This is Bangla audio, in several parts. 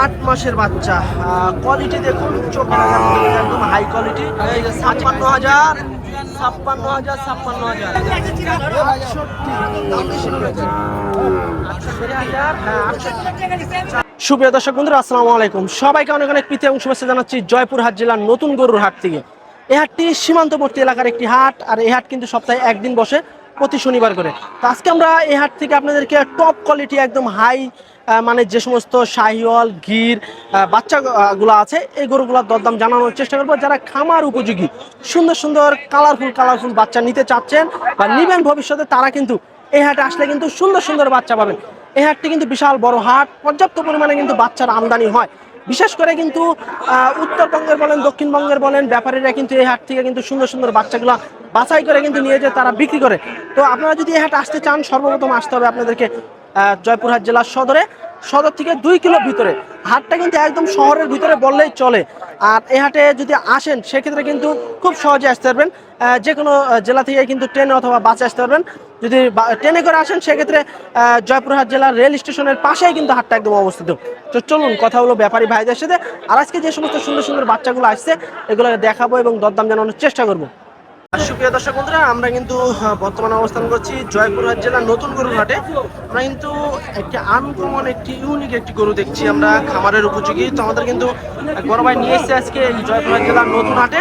আট মাসের বাচ্চা। কোয়ালিটি দেখুন চোখে একদম হাই কোয়ালিটি ছাপ্পান্ন হাজার ছাপ্পান্ন হাজার ছাপ্পান্ন হাজার। হ্যাঁ সুপ্রিয় দর্শক বন্ধুরা, আসসালামু আলাইকুম। সবাইকে অনেক অনেক প্রীতি এবং শুভেচ্ছা জানাচ্ছি জয়পুরহাট জেলার নতুন গরুর হাট থেকে। এই হাটটি সীমান্তবর্তী এলাকার একটি হাট, আর এই হাট কিন্তু সপ্তাহে একদিন বসে প্রতি শনিবার করে। তো আজকে আমরা এই হাট থেকে আপনাদেরকে টপ কোয়ালিটি একদম হাই মানে যে সমস্ত শাহিওয়াল, গির বাচ্চাগুলো আছে, এই গরুগুলোর দরদাম জানানোর চেষ্টা করব। যারা খামার উপযোগী, সুন্দর সুন্দর কালারফুল কালারফুল বাচ্চা নিতে চাচ্ছেন বা নিবেন ভবিষ্যতে, তারা কিন্তু এই হাটে আসলে কিন্তু সুন্দর সুন্দর বাচ্চা পাবেন। এই হাটটি কিন্তু বিশাল বড় হাট, পর্যাপ্ত পরিমাণে কিন্তু বাচ্চার আমদানি হয়। বিশেষ করে কিন্তু উত্তরবঙ্গের বলেন, দক্ষিণবঙ্গের বলেন, ব্যাপারীরা কিন্তু এই হাট থেকে কিন্তু সুন্দর সুন্দর বাচ্চাগুলো বাছাই করে কিন্তু নিয়ে যায় তারা বিক্রি করে। তো আপনারা যদি এই হাট আসতে চান, সর্বপ্রথম আসতে হবে আপনাদেরকে জয়পুরহাট জেলার সদরে। সদর থেকে দুই কিলো ভিতরে। হাটটা কিন্তু একদম শহরের ভিতরে বললেই চলে। আর এই হাটে যদি আসেন, সেক্ষেত্রে কিন্তু খুব সহজে আসতে পারবেন। যে কোনো জেলা থেকে কিন্তু ট্রেনে অথবা বাসে আসতে পারবেন। যদি ট্রেনে করে আসেন, সেক্ষেত্রে জয়পুরহাট জেলার রেল স্টেশনের পাশেই কিন্তু হাটটা একদম অবস্থিত। তো চলুন, কথা হলো ব্যাপারী ভাইদের সাথে। আর আজকে যে সমস্ত সুন্দর সুন্দর বাচ্চাগুলো আসছে এগুলো দেখাবো এবং দরদাম জানানোর চেষ্টা করব। সুপ্রিয় দর্শক বন্ধুরা আমরা কিন্তু বর্তমানে অবস্থান করছি জয়পুরহাট জেলার নতুন গরুর হাটে। আমরা কিন্তু একটি আনকমন একটি ইউনিক একটি গরু দেখছি আমরা খামারের উপযোগী। তো আমাদের কিন্তু বড় ভাই নিয়ে এসেছে আজকে এই জয়পুরহাট জেলার নতুন হাটে।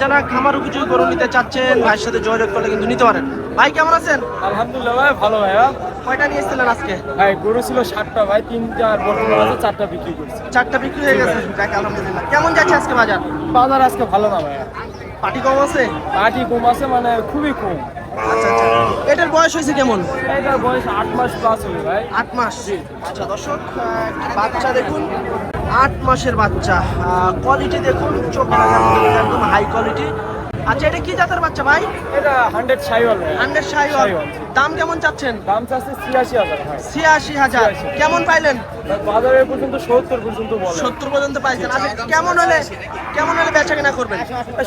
যারা খামার উপযোগী গরু নিতে চাচ্ছেন ভাইয়ের সাথে যোগাযোগ করলে কিন্তু নিতে পারেন। ভাই কেমন আছেন? আলহামদুলিল্লাহ ভাই ভালো ভাইয়া কয়টা নিয়ে এসেছিলেন আজকে? ভাই গরু ছিল সাতটা ভাই তিনটা আর বর্তমান আছে চারটা বিক্রি করছি। চারটা বিক্রি হয়ে গেছে। যাক আলহামদুলিল্লাহ। কেমন যাচ্ছে আজকে বাজার? বাজার আজকে ভালো না ভাইয়া। পাটি কম আছে? পাটি কম আছে মানে খুবই কম। আচ্ছা আচ্ছা। এটার বয়স হয়েছে কেমন? এটার বয়স আট মাস প্লাস হবে ভাই। আট মাস। আচ্ছা দর্শক বাচ্চা দেখুন। আট মাসের বাচ্চা। কোয়ালিটি দেখুন চোখে একদম হাই কোয়ালিটি আচ্ছা এটা কি জাতের বাচ্চা ভাই? এটা হান্ড্রেড সাইওয়াল হান্ড্রেড সাইওয়াল। দাম কেমন চাচ্ছেন? দাম চাচ্ছে ছিয়াশি হাজার ছিয়াশি হাজার। কেমন পাইলেন? বাজারে পর্যন্ত সত্তর পর্যন্ত বলে। সত্তর পর্যন্ত পাইছেন। আপনি কেমন হলে কেমন হলে বেচা কেনা করবেন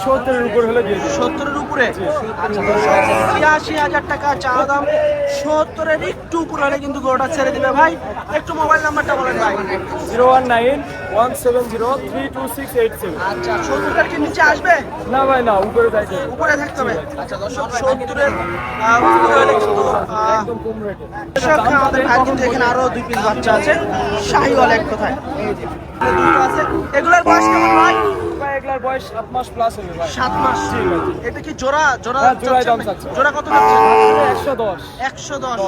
সত্তরের উপর হলে দিয়ে সত্তরের উপরে? আচ্ছা ছিয়াশি হাজার টাকা চা দাম। সত্তরের একটু উপরে হলে কিন্তু গরুটা ছেড়ে দিবে। ভাই একটু মোবাইল নাম্বারটা বলেন ভাই। Zero one nine one seven zero three two six eight seven আচ্ছা কি নিচে আসবে? না ভাই না উপরে যাইতে উপরে থাকতে হবে। আচ্ছা দর্শক সত্তরের উপরে হলে কিন্তু একদম কম রেটে দর্শক আমাদের ভাইয়ের কিন্তু এখানে আরও দুই পিস বাচ্চা আছে। শাহিওয়াল এক কথায়। আছে এগুলোর বয়স কেমন ভাই? ভাই এগুলার বয়স সাত মাস প্লাস হবে ভাই। মাস। এটা কি জোড়া? জোড়া হ্যাঁ, দাম চাচ্ছে। জোড়া কত একশো দশ। একশো দশ।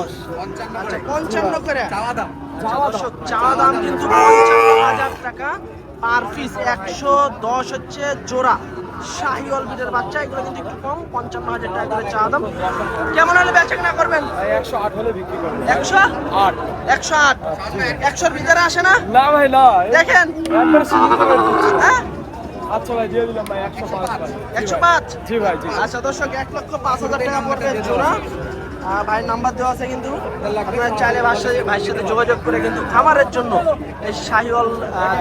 আচ্ছা পঞ্চান্ন করে। চাওয়া দাম। চাওয়া দাম কিন্তু টাকা পার পিস একশো দশ হচ্ছে জোড়া। শাহিওয়াল বিটের বাচ্চা এগুলো কিন্তু একটু কম পঞ্চান্ন হাজার টাকা করে চাওয়া দাম। কেমন হলে বেচা কেনা করবেন? একশো আট হলে বিক্রি করব একশো? আট। একশো আট? একশোর ভিতরে আসে না? না ভাই না। দেখেন। হ্যাঁ? আচ্ছা ভাই দিয়ে দিলাম ভাই একশো পাঁচ। একশো পাঁচ? জি ভাই জি। আচ্ছা দর্শক এক লক্ষ পাঁচ হাজার টাকা পড়বে জোড়া। ভাইয়ের নাম্বার দেওয়া আছে কিন্তু। আপনারা চাইলে ভাইয়ের সাথে ভাইয়ের সাথে যোগাযোগ করে কিন্তু খামারের জন্য এই শাহিওয়াল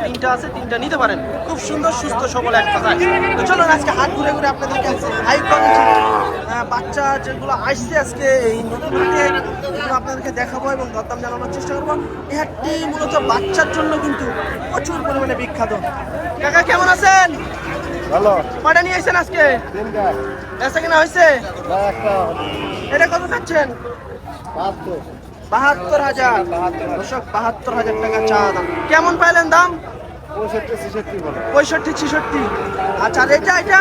তিনটা আছে তিনটা নিতে পারেন। খুব সুন্দর সুস্থ সবল এক কথায় তো চলুন আজকে হাট ঘুরে ঘুরে আপনাদেরকে হাই কোয়ালিটি বাচ্চা যেগুলো আসছে আজকে এই নতুন আপনাদেরকে দেখাবো এবং দরদাম জানানোর চেষ্টা করব। এই হাটটি মূলত বাচ্চার জন্য কিন্তু প্রচুর পরিমাণে বিখ্যাত। কাকা কেমন আছেন? ভালো। কয়টা নিয়ে এসেছেন আজকে? বেচা কিনা হয়েছে? এটা কত চাচ্ছেন? বাহাত্তর। হাজার। দর্শক বাহাত্তর হাজার টাকা চা দাম। কেমন পাইলেন দাম? পঁয়ষট্টি ছেষট্টি আচ্ছা এটা এটা?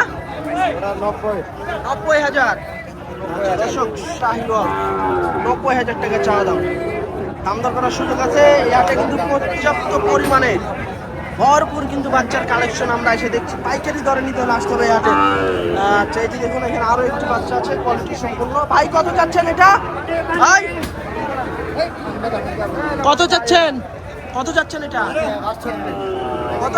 এটা নব্বই। নব্বই হাজার। দর্শক শাহিওয়াল নব্বই হাজার টাকা চা দাম। দাম দর করার সুযোগ আছে। ইয়াতে কিন্তু পর্যাপ্ত পরিমাণে। ভরপুর কিন্তু বাচ্চার কালেকশন আমরা এসে দেখছি। পাইকারি দরে নিতে হলে আসতে হবে ইয়াতে আচ্ছা যে দেখুন, এখানে আরও একটি বাচ্চা আছে কোয়ালিটি সম্পূর্ণ। ভাই, কত চাচ্ছেন এটা? ভাই, কত চাচ্ছেন? কত চাচ্ছেন এটা? কত?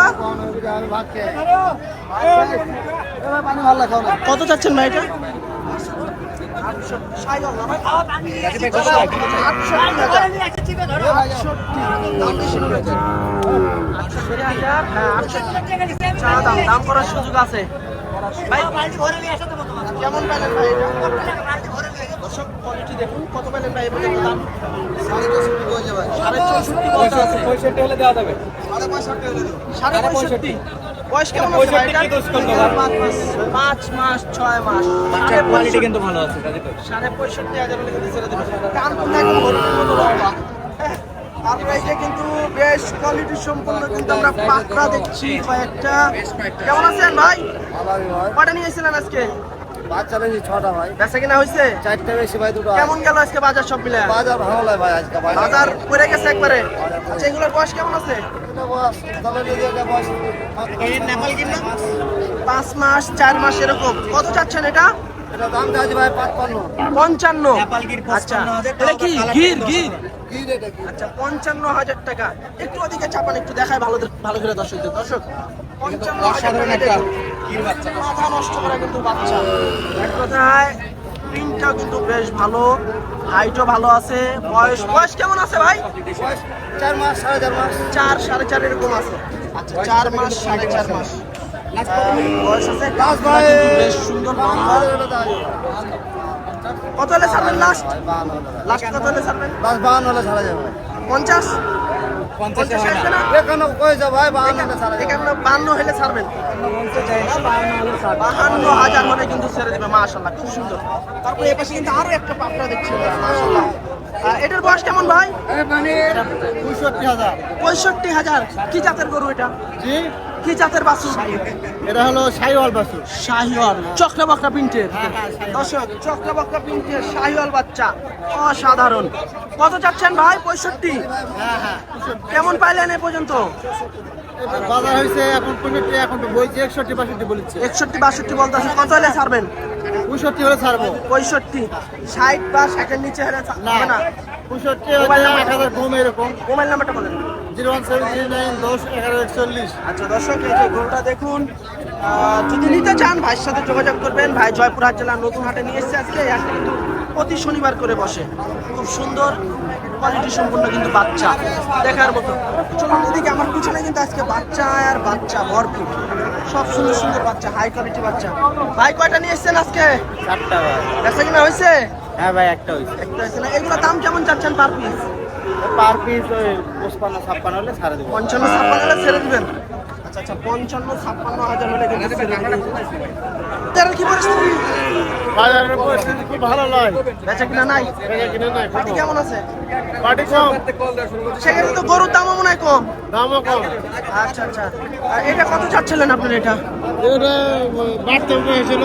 কত চাচ্ছেন ভাই এটা? দাম করার সুযোগ আছে। কেমন পেলেন ভাই? দর্শক কোয়ালিটি দেখুন কত পেলেন ভাই? এ দাম সাড়ে চৌষট্টি বলতে আছে। পঁয়ষট্টি হলে দেওয়া যাবে। সাড়ে পঁয়ষট্টি বয়স কেমন আছে ভাই? পাঁচ মাস ছয় মাস। সাড়ে কোয়ালিটি কিন্তু ভালো আছে সাড়ে পঁয়ষট্টি হাজার হলে কিন্তু ছেড়ে দেবে কান কোনটা একদম লম্বা হ্যাঁ, কিন্তু বেশ কোয়ালিটি সম্পন্ন কিন্তু আমরা পাকড়া দেখছি কয়েকটা। কেমন আছেন ভাই? কটা নিয়ে এসেছিলেন আজকে? বাচ্চা রয়েছে ছটা ভাই। বেচা কিনা হয়েছে চারটে বেশি ভাই দুটো কেমন গেল আজকে বাজার সব মিলে? বাজার ভালো লাগে ভাই আজকে বাজার পড়ে গেছে একবারে। আচ্ছা এগুলোর বয়স কেমন আছে? পাঁচ মাস চার মাস এরকম। কত চাচ্ছেন এটা? এটা দাম আছে পঞ্চান্ন। আচ্ছা। এটা কি? গির গির? আচ্ছা পঞ্চান্ন হাজার টাকা। একটু ওদিকে চাপান একটু দেখায় ভালো ভালো করে দর্শকদের। দর্শক পঞ্চান্ন হাজার টাকা একটা দেখুন। গির বাচ্চা। মাথা নষ্ট করা কিন্তু বাচ্চা। এক কথায় প্রিন্টটাও কিন্তু বেশ ভালো হাইটও ভালো আছে বয়স বয়স কেমন আছে ভাই? চার মাস সাড়ে চার মাস। চার সাড়ে চার এরকম আছে। আচ্ছা চার মাস সাড়ে চার মাস। বয়স আছে বেশ সুন্দর কত হলে ছাড়বেন লাস্ট লাস্ট কত হলে ছাড়বেন? দশ বাহান্ন হলে ছাড়া যাবে। পঞ্চাশ? পঞ্চাশে আসবে না। এখানে ভাই এখানে বান্ন হলে ছাড়বেন। বাহান্ন হাজার হলে কিন্তু ছেড়ে দেবে মাশাল্লাহ খুব সুন্দর। তারপরে পাশে কিন্তু আরও একটা পাপড়া দেখছি। মাশাল্লাহ আহ, এটার বয়স কেমন ভাই? পঁয়ষট্টি হাজার। পঁয়ষট্টি হাজার। কি জাতের গরু এটা? জি কি জাতের বাছুর? এটা হলো সাইওয়াল বাসু শাহিওয়াল। চক্রা বকরা প্রিন্টের দর্শক চক্রা বকরা প্রিন্টের শাহিওয়াল বাচ্চা। অসাধারণ। কত চাচ্ছেন ভাই? পঁয়ষট্টি? হ্যাঁ হ্যাঁ কেমন পাইলেন এ পর্যন্ত? বাজার হয়েছে এখন পঁয়ষট্টি এখন তো বইছে একষট্টি বাষট্টি বলেছে একষট্টি বাষট্টি বলতে আছে কত হলে ছাড়বেন? পঁয়ষট্টি হলে ছাড়বো। পঁয়ষট্টি। ষাট বা ষাটের নিচে হলে ছা- না পঁয়ষট্টি মোবাইল নাম্বার- এক হাজার কম এরকম। মোবাইল নাম্বারটা বলেন। Zero one seven three nine দশ এগারো একচল্লিশ। আচ্ছা দর্শক এই যে গরুটা দেখুন যদি নিতে চান ভাইয়ের সাথে যোগাযোগ করবেন। ভাই জয়পুরহাট জেলার নতুন হাটে নিয়ে এসেছে আজকে। এই হাটটা কিন্তু প্রতি শনিবার করে বসে। খুব সুন্দর কোয়ালিটি সম্পূর্ণ কিন্তু বাচ্চা দেখার মতো। চলুন এদিকে আমার পিছনে কিন্তু আজকে বাচ্চা আর বাচ্চা ভরপুর। সব সুন্দর সুন্দর বাচ্চা হাই কোয়ালিটি বাচ্চা। ভাই কয়টা নিয়ে এসছেন আজকে? চারটা ভাই। বেচা কিনা হয়েছে? হ্যাঁ ভাই একটা হয়েছে। একটা হয়েছে না। এগুলো দাম কেমন চাচ্ছেন পার পিস পার পিস ওই পঁচপান্ন ছাপ্পান্ন হলে ছাড়ে দেবেন পঞ্চান্ন ছাপ্পান্ন হলে ছেড়ে দিবেন। আচ্ছা আচ্ছা পঞ্চান্ন ছাপ্পান্ন হাজার হলে কি পরিস্থিতি বাজারের পরিস্থিতি খুব ভালো নয়। বেচা কিনা নাই? বেচা কিনে নাই পাটি কেমন আছে? পার্টি কম। সেখানে তো গরুর দামও মনে হয় কম। দামও কম। আচ্ছা আচ্ছা। এটা কত চাচ্ছিলেন আপনার এটা? এটা বাড়তে হয়েছিল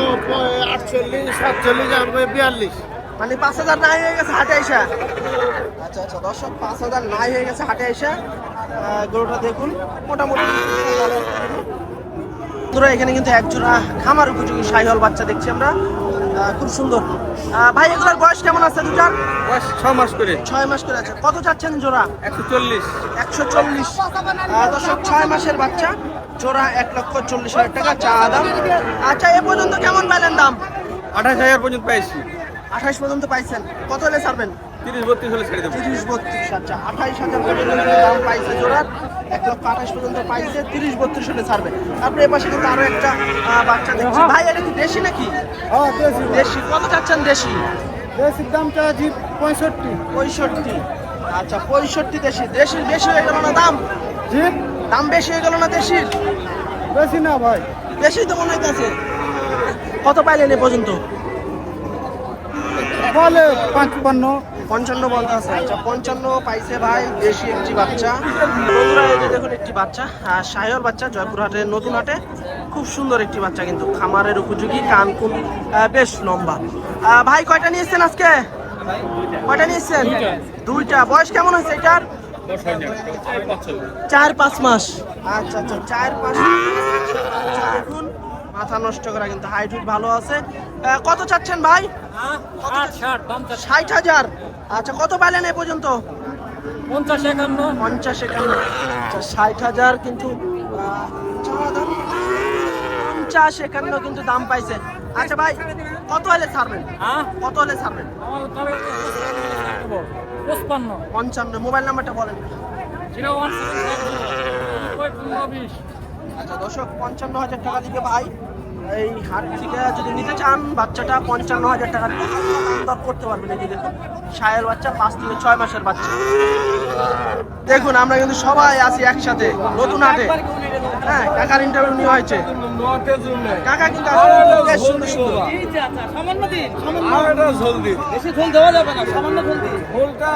আটচল্লিশ সাতচল্লিশ আর বিয়াল্লিশ। মানে পাঁচ হাজার নাই হয়ে গেছে হাটে এসে আচ্ছা আচ্ছা দর্শক পাঁচ হাজার নাই হয়ে গেছে হাটে এসে গরুটা দেখুন মোটামুটি। বন্ধুরা এখানে কিন্তু এক জোড়া খামার উপযোগী সাইহল বাচ্চা দেখছি আমরা। খুব সুন্দর। ভাই এগুলোর বয়স কেমন আছে দুটার? বয়স ছ মাস করে। ছয় মাস করে আছে। কত চাচ্ছেন জোড়া? একশো চল্লিশ। একশো চল্লিশ। দশক ছয় মাসের বাচ্চা। জোড়া এক লক্ষ চল্লিশ হাজার টাকা চা দাম। আচ্ছা এ পর্যন্ত কেমন পাইলেন দাম? আঠাশ হাজার পর্যন্ত পাইছি আঠাশ পর্যন্ত পাইছেন। কত হলে ছাড়বেন? তিরিশ বত্রিশ হলে ছেড়ে দেবো। তিরিশ বত্রিশ আচ্ছা আঠাইশ হাজার পর্যন্ত দাম পাইছে জোড়ার। এক লক্ষ আঠাশ পর্যন্ত পাইছে তিরিশ বত্রিশ হলে ছাড়বে তারপরে এপাশে কিন্তু আরও একটা বাচ্চা দেখছি। ভাই এটা কি দেশি নাকি? হ্যাঁ দেশি। দেশি। কত চাচ্ছেন দেশি? দেশির দামটা জি পঁয়ষট্টি। পঁয়ষট্টি। আচ্ছা পঁয়ষট্টি দেশি। দেশির বেশি হয়ে গেল না দাম? জি? দাম বেশি হয়ে গেল না দেশির? বেশি না ভাই। বেশি তো মনে হইতেছে। কত পাইলেন এ পর্যন্ত? বলে পাঁচপান্ন। পঞ্চান্ন বলতে আছে আচ্ছা পঞ্চান্ন পাইছে ভাই দেশি একটি বাচ্চা। বন্ধুরা, এই যে দেখুন একটি বাচ্চা সাহের বাচ্চা, জয়পুরহাটের নতুন হাটে খুব সুন্দর একটি বাচ্চা কিন্তু, খামারের উপযোগী কান কুন বেশ লম্বা। ভাই, কয়টা নিয়েছেন আজকে? কয়টা নিয়েছেন? দুইটা। বয়স কেমন হয়েছে এটার? চার পাঁচ মাস। আচ্ছা আচ্ছা চার পাঁচ মাস। মাথা নষ্ট করা কিন্তু হাইট হুইট ভালো আছে। কত চাচ্ছেন ভাই? ষাট হাজার। আচ্ছা কত পাইলেন এ পর্যন্ত? পঞ্চাশ একান্ন। পঞ্চাশ একান্ন। আচ্ছা ষাট হাজার কিন্তু পঞ্চাশ একান্ন কিন্তু দাম পাইছে। আচ্ছা ভাই কত হলে ছাড়বেন? হ্যাঁ? কত হলে ছাড়বেন? পঁচপান্ন। পঞ্চান্ন। মোবাইল নাম্বারটা বলেন। আচ্ছা দর্শক পঞ্চান্ন হাজার টাকা দিকে ভাই। এই হাট থেকে যদি নিতে চান বাচ্চাটা পঞ্চান্ন হাজার টাকা দাম দর করতে পারবেন এই দেখুন সায়ের বাচ্চা পাঁচ থেকে ছয় মাসের বাচ্চা। দেখুন আমরা কিন্তু সবাই আছি একসাথে নতুন হাটে। হ্যাঁ কাকার ইন্টারভিউ নেওয়া হয়েছে। কাকা কিন্তু সুন্দর। সুন্দর সামান্য দিন আর এটা জলদি বেশি ফুল দেওয়া যাবে না সামান্য ফুল দিন। ফুলটা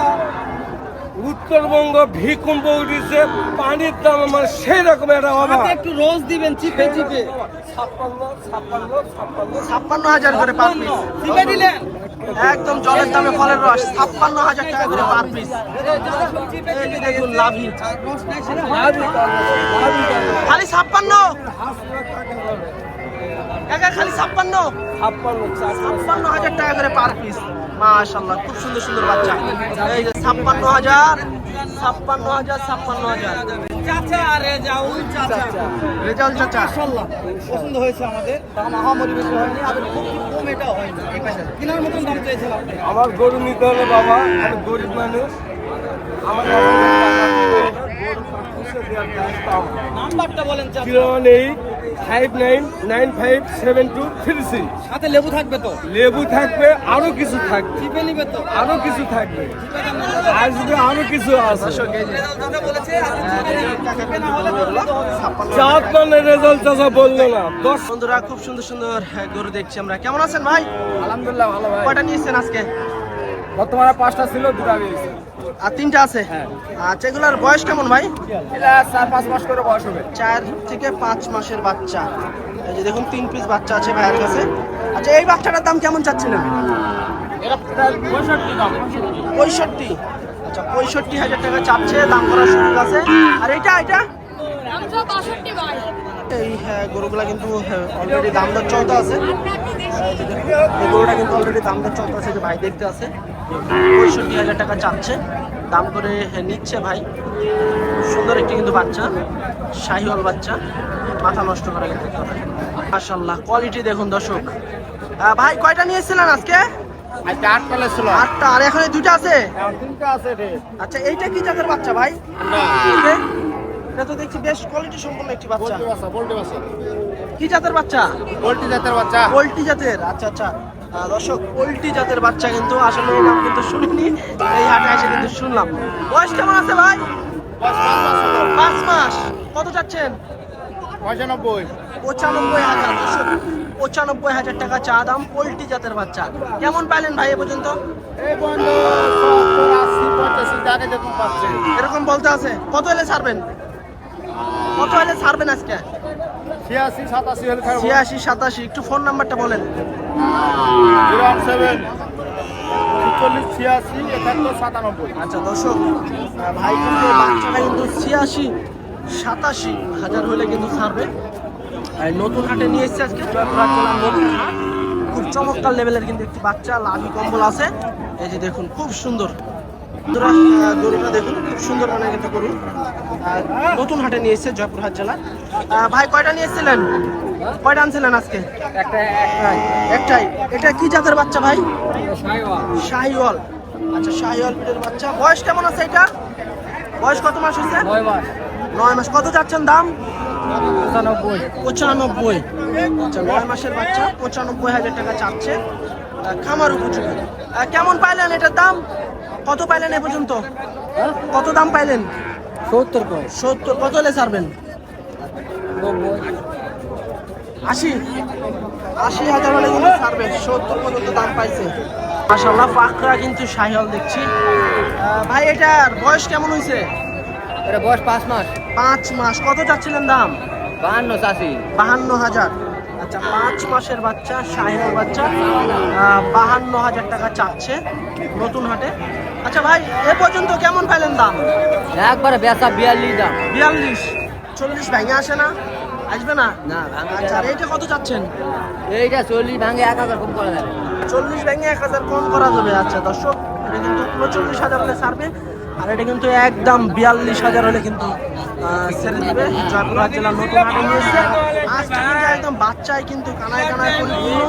উত্তরবঙ্গ ভিকুম্ব উঠেছে পানির দাম আমার সেই রকম একটা অভাব। একটু রোজ দিবেন চিপে চিপে। ছাপ্পান্ন ছাপ্পান্ন ছাপ্পান্ন। ছাপ্পান্ন হাজার করে পার পিস। চিপে দিলেন। একদম জলের দামে ফলের রস। ছাপ্পান্ন হাজার টাকা করে পার পিস। দেখুন লাভি। খালি ছাপ্পান্ন। কাকা খালি ছাপ্পান্ন? ছাপ্পান্ন ছাপ্পান্ন হাজার টাকা করে পার পিস মাশাল্লাহ খুব সুন্দর সুন্দর বাচ্চা। এই যে ছাপ্পান্ন হাজার ছাপ্পান্ন হাজার ছাপ্পান্ন হাজার। চাচা আরে যাও চাচা। রেজাল্ট চাচা। মাশাআল্লাহ পছন্দ হয়েছে আমাদের। দাম আহামরি বেশি হয়নি আর খুব কম এটাও হয়নি। এই পাশে কেনার মতন দাম চেয়েছেন আমার গরু নিতে হলে বাবা আমি গরিব মানুষ। আমার নাম্বারটা বলেন চাচা। Zero eight five nine nine five seven two three six সাথে লেবু থাকবে তো? লেবু থাকবে আরও কিছু থাকবে। চিপে নিবে তো? আরও কিছু থাকবে। আসবে আরও কিছু আছে দর্শক এই যে যেটা বলেছে কাকা কিন্তু বলল ছাপ্পান্ন। চার টনের রেজাল্ট চাষা বলল না। দশ বন্ধুরা খুব সুন্দর সুন্দর হ্যাঁ, গরু দেখছি আমরা। কেমন আছেন ভাই? আলহামদুলিল্লাহ ভালো ভাই। কয়টা নিয়েছেন আজকে? বর্তমানে পাঁচটা ছিল দুটা বেরিয়েছে আর তিনটা আছে? হ্যাঁ। আচ্ছা এগুলার বয়স কেমন ভাই? এটা চার পাঁচ মাস করে বয়স হবে। চার থেকে পাঁচ মাসের বাচ্চা। এই যে দেখুন তিন পিস বাচ্চা আছে ভাইয়ের কাছে। আচ্ছা এই বাচ্চাটার দাম কেমন চাচ্ছিলেন পঁয়ষট্টি আচ্ছা পঁয়ষট্টি হাজার টাকা চাচ্ছে দাম করার সুযোগ আছে। আর এটা এটা? এই হ্যাঁ, গরুগুলা কিন্তু অলরেডি দাম দর চলতে আছে। এই গরুটা কিন্তু অলরেডি দাম দর চলতে আছে যে ভাই দেখতে আছে। পঁয়ষট্টি হাজার টাকা চাচ্ছে। দাম করে নিচ্ছে ভাই। সুন্দর একটি কিন্তু বাচ্চা শাহিওয়াল বাচ্চা। মাথা নষ্ট করে কিন্তু মাশাল্লাহ কোয়ালিটি দেখুন দর্শক। ভাই কয়টা নিয়েছিলেন আজকে? আজকে আট আটটা আর এখন দুইটা আছে? আচ্ছা এইটা কি জাতের বাচ্চা ভাই? এটা? তো দেখছি বেশ কোয়ালিটি সম্পন্ন একটি বাচ্চা। কি জাতের বাচ্চা? পোল্ট্রি জাতের বাচ্চা। পোল্ট্রি জাতের? আচ্ছা আচ্ছা। দর্শক পোল্ট্রি জাতের বাচ্চা কিন্তু আসলে এই নাম কিন্তু শুনিনি এই হাটে এসে কিন্তু শুনলাম। বয়স কেমন আছে ভাই? পাঁচ মাস। কত চাচ্ছেন? পঁচানব্বই। পঁচানব্বই হাজার পঁচানব্বই হাজার টাকা চা দাম পোল্ট্রি জাতের বাচ্চা। কেমন পাইলেন ভাই এ পর্যন্ত? এরকম বলতে আছে। কত এলে ছাড়বেন? কত এলে ছাড়বেন আজকে? ছিয়াশি সাতাশি একটু ফোন নাম্বারটা বলেন। আচ্ছা দর্শক ভাই কিন্তু বাচ্চাটা কিন্তু ছিয়াশি সাতাশি হাজার হলে কিন্তু ছাড়বে। আর নতুন হাটে নিয়ে এসছে আজকে নতুন হাট। খুব চমৎকার লেভেলের কিন্তু একটি বাচ্চা লাভি কম্বল আছে। এই যে দেখুন খুব সুন্দর। গরুটা দেখুন খুব সুন্দর মানে কিন্তু গরু। নতুন হাটে নিয়ে এসছে জয়পুরহাট জেলা। ভাই কয়টা নিয়ে এসেছিলেন? কয়টা আনছিলেন আজকে? একটাই। একটাই। এটা কি জাতের বাচ্চা ভাই? শাহিওয়াল। আচ্ছা শাহিওয়াল পিটের বাচ্চা। বয়স কেমন আছে এটা? বয়স কত মাস হচ্ছে নয় মাস। কত যাচ্ছেন দাম? পঁচানব্বই। আচ্ছা নয় মাসের বাচ্চা। পঁচানব্বই হাজার টাকা চাচ্ছে। খামার উপযোগী। কেমন পাইলেন এটার দাম? কত পাইলেন এ পর্যন্ত? কত দাম পাইলেন? সত্তর সত্তর কত হলে ছাড়বেন? আশি। আশি হাজার হলে কিন্তু ছাড়বে সত্তর পর্যন্ত দাম পাইছে। মাসাল্লাহ পাকড়া কিন্তু সাহিওয়াল দেখছি। ভাই এটার বয়স কেমন হয়েছে এটা বয়স পাঁচ মাস। পাঁচ মাস। কত চাচ্ছিলেন দাম? বাহান্ন চাষি বাহান্ন হাজার। আচ্ছা পাঁচ মাসের বাচ্চা শাহিনের বাচ্চা। বাহান্ন হাজার টাকা চাচ্ছে নতুন হাটে। আচ্ছা ভাই এ পর্যন্ত কেমন পাইলেন দাম? একবারে বেচা বিয়াল্লিশ দাম। বিয়াল্লিশ। চল্লিশ ভেঙে আসে না? আসবে না? না আচ্ছা আর এইটা কত চাচ্ছেন? এইটা চল্লিশ ভাঙে এক হাজার কম করা যাবে। চল্লিশ ভেঙে এক হাজার কম করা যাবে। আচ্ছা দর্শক এটা কিন্তু উনচল্লিশ হাজার হলে ছাড়বে আর এটা কিন্তু একদম বিয়াল্লিশ হাজার হলে কিন্তু ছেড়ে দিবে জয়পুরহাট জেলার নতুন হাটে নিয়েছে আজকে কিন্তু একদম বাচ্চায় কিন্তু কানায় কানায় পরিপূর্ণ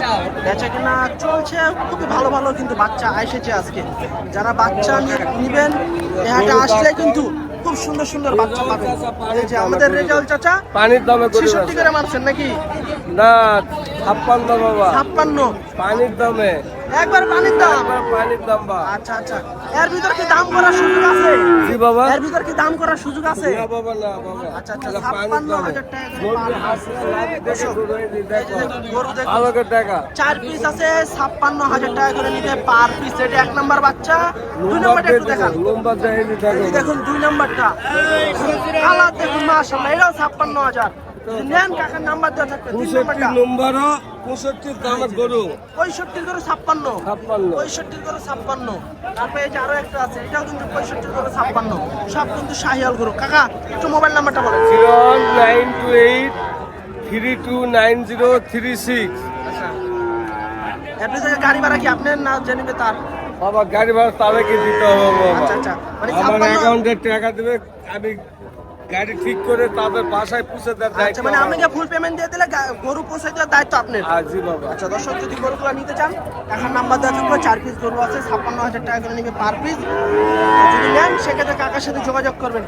বেচা কেনা চলছে খুবই ভালো ভালো কিন্তু বাচ্চা এসেছে আজকে যারা বাচ্চা নিয়ে নিবেন এ হাটে আসলে কিন্তু খুব সুন্দর সুন্দর বাচ্চা পাবেন এই যে আমাদের রেজাল্ট চাচা পানির দামে ছেষট্টি করে মারছেন নাকি না ছাপ্পান্ন বাবা। ছাপ্পান্ন। পানির দামে। একবার পানির দাম। পানির দাম বা। আচ্ছা আচ্ছা। এর ভিতর কি দাম করার সুযোগ আছে? জি বাবা। এর ভিতর কি দাম করার সুযোগ আছে? না বাবা না বাবা। আচ্ছা, আচ্ছা, এগুলো পানির 56 দামে। হাজার টাকা করে মুরগি পার হাঁস লাখ দেখে গরু এই যে দেখো। এই যে দেখুন, ভালো করে টাকা। চার পিস আছে ছাপ্পান্ন হাজার টাকা করে নিতে পার পিস এটা এক নাম্বার বাচ্চা। দুই লম্বা নাম্বারটা একটু দেখান। লম্বা দুই নাম্বারটা। কালার দেখুন মাশাআল্লাহ এটাও ছাপ্পান্ন হাজার। নেন কাকার নাম্বার দেওয়া থাকবে পঁয়ষট্টি নম্বরও পঁয়ষট্টির দামের গরু। পঁয়ষট্টি করে ছাপ্পান্ন। ছাপ্পান্ন। তারপরে এই যে আরও একটা আছে এটাও কিন্তু ছাপ্পান্ন। সব কিন্তু শাহিয়াল গরু। কাকা একটু মোবাইল নাম্বারটা zero nine two eight three two nine zero three six. আপনি গাড়ি ভাড়া কি আপনার না জেনে তার? বাবা গাড়ি ভাড়া তাদেরকে দিতে হবে আচ্ছা, আচ্ছা। মানে আমার অ্যাকাউন্টে টাকা দেবে আমি গাড়ি ঠিক করে তাদের বাসায় পৌঁছে দেওয়ার আচ্ছা দায়িত্ব মানে। আপনাকে ফুল পেমেন্ট দিয়ে দিলে গরু পৌঁছে দেওয়ার দায়িত্ব আপনার? জি বাবা। আচ্ছা দর্শক যদি গরুগুলো নিতে চান এখন নাম্বার দেওয়া থাকবে চার পিস গরু আছে ছাপ্পান্ন হাজার টাকা করে নেবে পার পিস যদি নেন সেক্ষেত্রে কাকার সাথে যোগাযোগ করবেন।